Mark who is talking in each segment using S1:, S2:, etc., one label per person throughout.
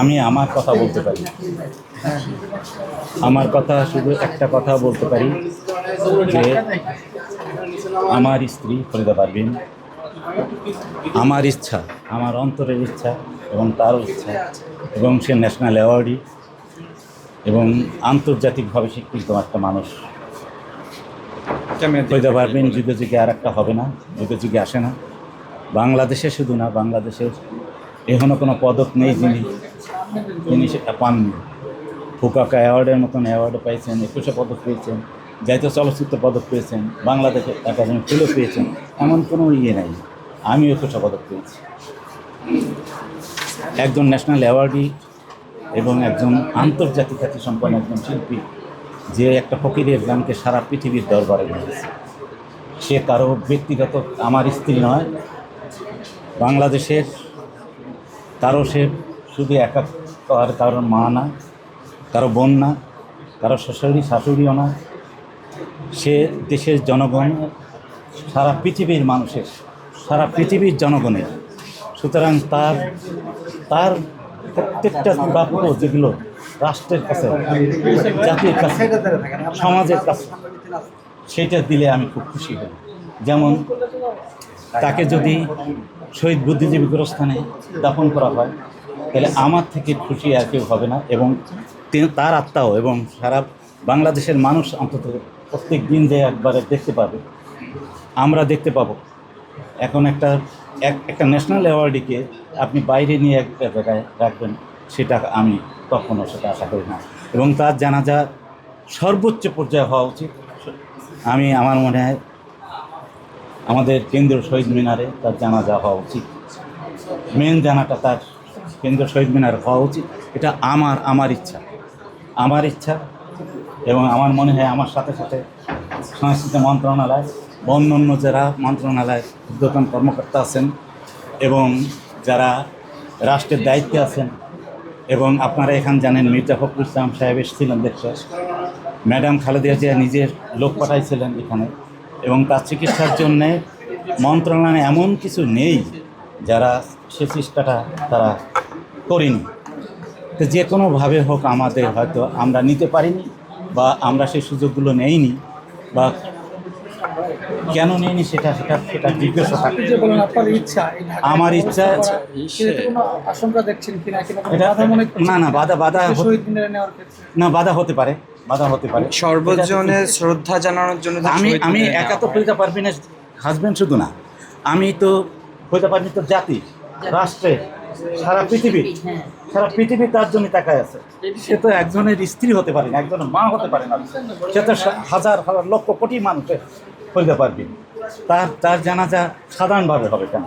S1: আমি আমার কথা বলতে পারি। আমার কথা শুধু একটা কথা বলতে পারি যে আমার স্ত্রী ফরিদা পারবিন আমার ইচ্ছা আমার অন্তরের ইচ্ছা এবং তারও ইচ্ছা এবং সে ন্যাশনাল অ্যাওয়ার্ডই এবং আন্তর্জাতিকভাবে স্বীকৃত একটা মানুষ। ফরিদা পারবিন যুগে যুগে আর একটা হবে না যুগে যুগে আসে না। বাংলাদেশে শুধু না বাংলাদেশের এখনও কোনো পদক নেই যিনি তিনি সেটা পাননি। ফুকাকা অ্যাওয়ার্ডের মতন অ্যাওয়ার্ডও পেয়েছেন একুশে পদক পেয়েছেন, জাতীয় চলচ্চিত্র পদক পেয়েছেন, বাংলাদেশের একাডেমি ফেলো পেয়েছেন, এমন কোনো ইয়ে নেই। আমি একুশে পদক পেয়েছি। একজন ন্যাশনাল অ্যাওয়ার্ডই এবং একজন আন্তর্জাতিক খ্যাতি সম্পন্ন একজন শিল্পী, যে একটা ফকিরের গানকে সারা পৃথিবীর দরবারে নিয়েছে সে কারও ব্যক্তিগত, আমার স্ত্রী নয়, বাংলাদেশের কারও সে শুধু একা আর কারোর মা না, কারও বোন না, কারও শাশুড়ি শাশুড়িও না। সে দেশের জনগণ, সারা পৃথিবীর মানুষের, সারা পৃথিবীর জনগণের। সুতরাং তার তার প্রত্যেকটা প্রাপ্য যেগুলো রাষ্ট্রের কাছে, জাতির কাছে, সমাজের কাছে সেইটা দিলে আমি খুব খুশি হই। যেমন তাকে যদি শহীদ বুদ্ধিজীবী গোরস্থানে দাফন করা হয়, তাহলে আমার থেকে খুশি আর কেউ হবে না এবং তার আত্মাও এবং সারা বাংলাদেশের মানুষ অন্তত প্রত্যেক দিন যে একবারে দেখতে পাবে, আমরা দেখতে পাবো। এখন একটা, এক- একটা ন্যাশনাল অ্যাওয়ার্ডিকে আপনি বাইরে নিয়ে একটা জায়গায় রাখবেন, সেটা আমি কখনো সেটা আশা করি না। এবং তার জানাজা সর্বোচ্চ পর্যায়ে হওয়া উচিত। আমি, আমার মনে হয় আমাদের কেন্দ্রীয় শহীদ মিনারে তার জানাজা হওয়া উচিত। মেন জানাটা তার কেন্দ্রীয় শহীদ মিনারে হওয়া উচিত। এটা আমার আমার ইচ্ছা। আমার ইচ্ছা এবং আমার মনে হয় আমার সাথে সাথে সংস্কৃতি মন্ত্রণালয় বা অন্য যারা মন্ত্রণালয়ের উদ্যোতন কর্মকর্তা আছেন এবং যারা রাষ্ট্রের দায়িত্বে আছেন এবং আপনারা এখান জানেন মির্জা ফখরুল ইসলাম সাহেব এসেছিলেন দেখতে। ম্যাডাম খালেদিয়া জিয়া নিজের লোক পাঠাইছিলেন এখানে। এবং তার চিকিৎসার জন্যে মন্ত্রণালয়ে এমন কিছু নেই যারা সে চেষ্টাটা তারা করেনি। তো যে কোনোভাবে হোক আমাদের হয়তো আমরা নিতে পারিনি বা আমরা সেই সুযোগগুলো নেইনি বা কেন নেইনি সেটা সেটা সেটা জিজ্ঞাসা থাকে আমার ইচ্ছা এটা না না বাধা বাধা না বাধা হতে পারে। বাধা হতে পারে।
S2: সর্বজনের শ্রদ্ধা জানানোর জন্য
S1: আমি আমি একা তো
S2: নেওয়া
S1: ফরিদা পারভিনের হাজব্যান্ড শুধু না। আমি তো ফরিদা পারভিন তো জাতি রাষ্ট্রে সারা পৃথিবী সারা পৃথিবী তার জন্য তাকায় আছে। সে তো একজনের স্ত্রী হতে পারে না একজনের মা হতে পারে না। সে তো সা- হাজার হাজার লক্ষ কোটি মানুষের ফরিদা পারভিন তার তার জানাজা সাধারণভাবে হবে কেন?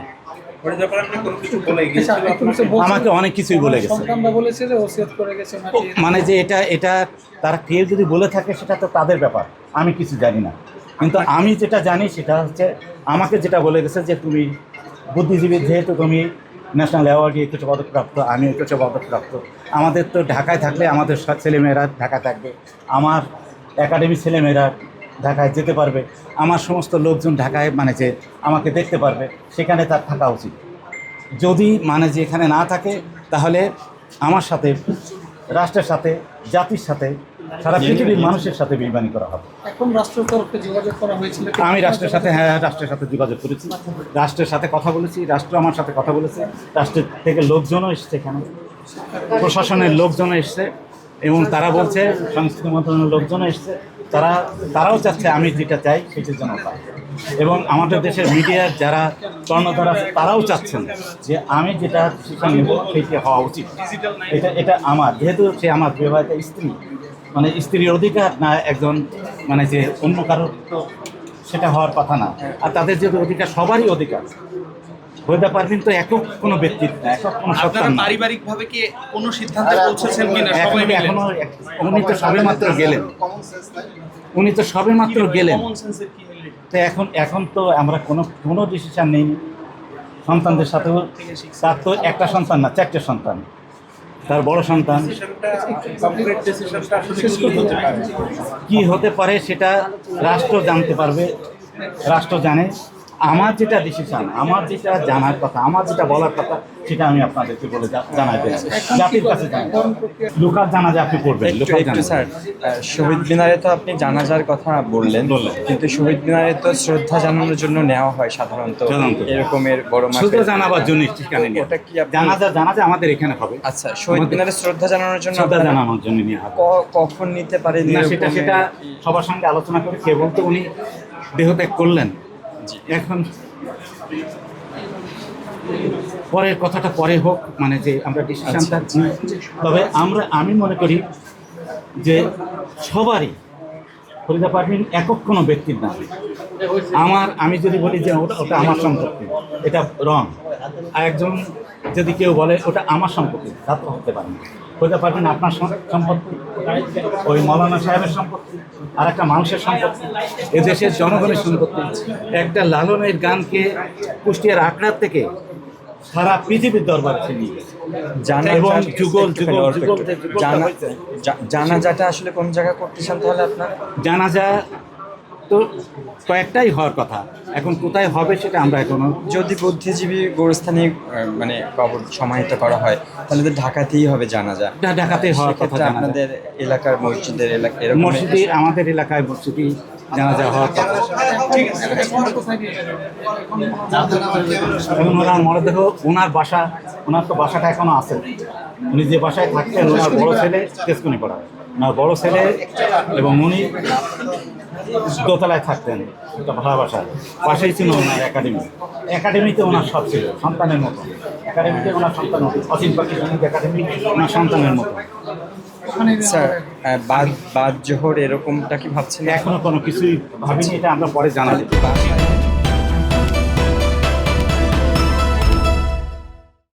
S3: আচ্ছা?
S1: আমাকে অনেক কিছুই বলে গেছে।
S3: বলেছে যে ওসিয়ত করে গেছে
S1: ও,
S3: নাকি
S1: মানে যে এটা এটা তারা কেউ যদি বলে থাকে সেটা তো তাদের ব্যাপার আমি কিছু জানি না। কিন্তু আমি যেটা জানি সেটা হচ্ছে আমাকে যেটা বলে গেছে যে তুমি বুদ্ধিজীবী যেহেতু তুমি ন্যাশনাল অ্যাওয়ার্ডে একুশে পদকপ্রাপ্ত আমি একুশে পদকপ্রাপ্ত আমাদের তো ঢাকায় থাকলে আমাদের সব ছেলেমেয়েরা ঢাকায় থাকবে। আমার একাডেমি ছেলেমেয়েরা ঢাকায় যেতে পারবে। আমার সমস্ত লোকজন ঢাকায় মানে যে আমাকে দেখতে পারবে সেখানে তার থাকা উচিত। যদি মানে যে এখানে না থাকে তাহলে আমার সাথে রাষ্ট্রের সাথে জাতির সাথে সারা পৃথিবীর মানুষের সাথে বেইমানি করা হবে।
S3: এখন রাষ্ট্রের তরফে যোগাযোগ করা হয়েছিল
S1: আমি রাষ্ট্রের সাথে হ্যাঁ রাষ্ট্রের সাথে যোগাযোগ করেছি। রাষ্ট্রের সাথে কথা বলেছি রাষ্ট্র আমার সাথে কথা বলেছে রাষ্ট্রের থেকে লোকজনও এসছে এখানে। প্রশাসনের লোকজনও এসছে এবং তারা বলছে সংস্কৃতি মন্ত্রণালয়ের লোকজনও এসছে। তারা, তারাও চাচ্ছে আমি যেটা চাই সেটার জন্য পাই। এবং আমাদের দেশের মিডিয়ার যারা কর্ণধার তারাও চাচ্ছেন যে আমি যেটা ডিসিশন নেব সেটি হওয়া উচিত। এটা এটা আমার, যেহেতু সে আমার বিবাহিত স্ত্রী মানে স্ত্রীর অধিকার না একজন মানে যে অন্য কারোর তো সেটা হওয়ার কথা না। আর তাদের যে অধিকার, সবারই অধিকার। হইতে পারবেন তো একক কোনো ব্যক্তিত্ব না একক কোনো সত্তা না।
S4: পারিবারিক ভাবে কি কোনো সিদ্ধান্তে পৌঁছেছেন কিনা সবাই মিলে?
S1: এখনও উনি তো সবে মাত্র গেলেন। উনি তো সবে মাত্র গেলেন। তো এখন এখন তো আমরা কোনো কোনো ডিসিশন নেইনি। সন্তানদের সাথেও তার তো একটা সন্তান না চারটে সন্তান। তার বড় সন্তান।
S4: কি হতে পারে
S1: সেটা রাষ্ট্র জানতে পারবে রাষ্ট্র জানে। আমার যেটা ডিসিশন আমার যেটা জানার কথা আমার যেটা বলার কথা সেটা আমি আপনাদেরকে বলে জা- জানাই দিলাম জাতির কাছে লোকাল জানাজা আপনি করবেন
S2: স্যার শহীদ মিনারে তো আপনি জানাজার কথা বললেন। কিন্তু শহীদ মিনারে তো শ্রদ্ধা জানানোর জন্য নেওয়া হয় সাধারণত। এরকমের বড় মাপের
S1: জানাবার জন্য ঠিকানে
S2: ওটা কি
S1: জানাজা জানাজা আমাদের এখানে হবে।
S2: আচ্ছা শহীদ মিনারে শ্রদ্ধা জানানোর জন্য
S1: শ্রদ্ধা জানানোর জন্য
S2: ক- কখন নিতে পারেন
S1: না সেটা সেটা সবার সঙ্গে আলোচনা করে কেবল তো উনি দেহত্যাগ করলেন। এখন পরের কথাটা পরে হোক মানে যে আমরা ডিসিশনটা তবে আমরা আমি মনে করি যে সবারই ফরিদা পারভিন একক কোনো ব্যক্তির না আমার আমি যদি বলি যে ওটা ওটা আমার সম্পত্তি এটা রং আর একজন যদি কেউ বলে ওটা আমার সম্পত্তি তা তো হতে পারে না। ফরিদা পারভিন আপনার সম- সম্পত্তি। ওই মৌলানা সাহেবের সম্পত্তি আর একটা মানুষের সম্পত্তি। এ দেশের জনগণের সম্পত্তি। একটা লালনের গানকে কুষ্টিয়ার আখড়ার থেকে সারা পৃথিবীর দরবার গেছে
S2: জানা
S1: এবং যুগল, যুগল,
S2: জানা। জানাজাটা আসলে কোন জায়গায় করতে চান তাহলে আপনার?
S1: জানাজা তো কয়েকটাই হওয়ার কথা। এখন কোথায় হবে সেটা আমরা এখনও
S2: যদি বুদ্ধিজীবী গোরস্থানে মানে কবর সমাহিত করা হয় তাহলে তো ঢাকাতেই হবে জানাজা
S1: ডা- ঢাকাতে হওয়ার কথা
S2: আপনাদের এলাকার মসজিদের এলাকা
S1: মসজিদে আমাদের এলাকায় মসজিদে জানাজা হওয়ার কথা। এখন ওনার মরদেহ ওনার বাসা ওনার তো বাসাটা এখনও আছে। উনি যে বাসায় থাকতেন ওনার বড় ছেলে তেজকুনি পড়া ওনার বড় ছেলে এবং উনি দোতলায় থাকতেন একটা ভাড়া বাসায় পাশেই ছিল ওনার একাডেমি একাডেমিতে ওনার সব ছিল সন্তানের মতো। একাডেমিতে ওনার সন্তান অসীম পাখি সংগীত একাডেমি ওনার সন্তানের মতো।
S2: স্যার বাদ বাদ জোহর এরকমটা কি ভাবছেন?
S1: এখনও কোনো কিছুই ভাবিনি এটা আমরা পরে জানাব।
S2: বাসায়